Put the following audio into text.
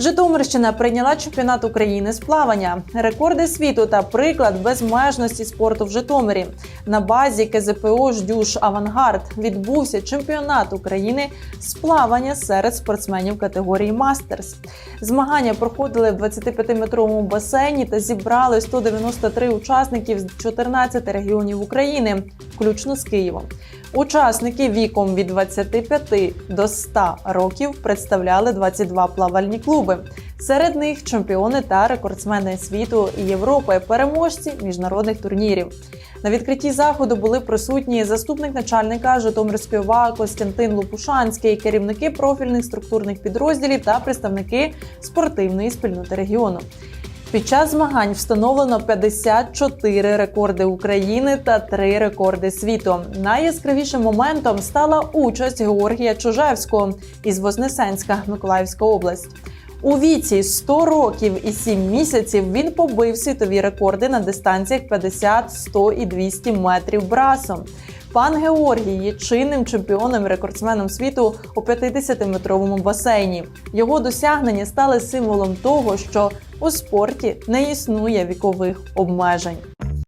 Житомирщина прийняла чемпіонат України з плавання, рекорди світу та приклад безмежності спорту в Житомирі. На базі КЗПО «Ждюш Авангард відбувся чемпіонат України з плавання серед спортсменів категорії Мастерс. Змагання проходили в 25-метровому басейні та зібрали 193 учасників з 14 регіонів України, включно з Києвом. Учасники віком від 25 до 100 років представляли 22 плавальні клуби. Серед них чемпіони та рекордсмени світу і Європи, переможці міжнародних турнірів. На відкритті заходу були присутні заступник начальника Житомирської ОВА Костянтин Лопушанський, керівники профільних структурних підрозділів та представники спортивної спільноти регіону. Під час змагань встановлено 54 рекорди України та 3 рекорди світу. Найяскравішим моментом стала участь Георгія Чужевського із Вознесенська, Миколаївська область. У віці 100 років і 7 місяців він побив світові рекорди на дистанціях 50, 100 і 200 метрів брасом. Пан Георгій є чинним чемпіоном рекордсменом світу у 50-метровому басейні. Його досягнення стали символом того, що у спорті не існує вікових обмежень.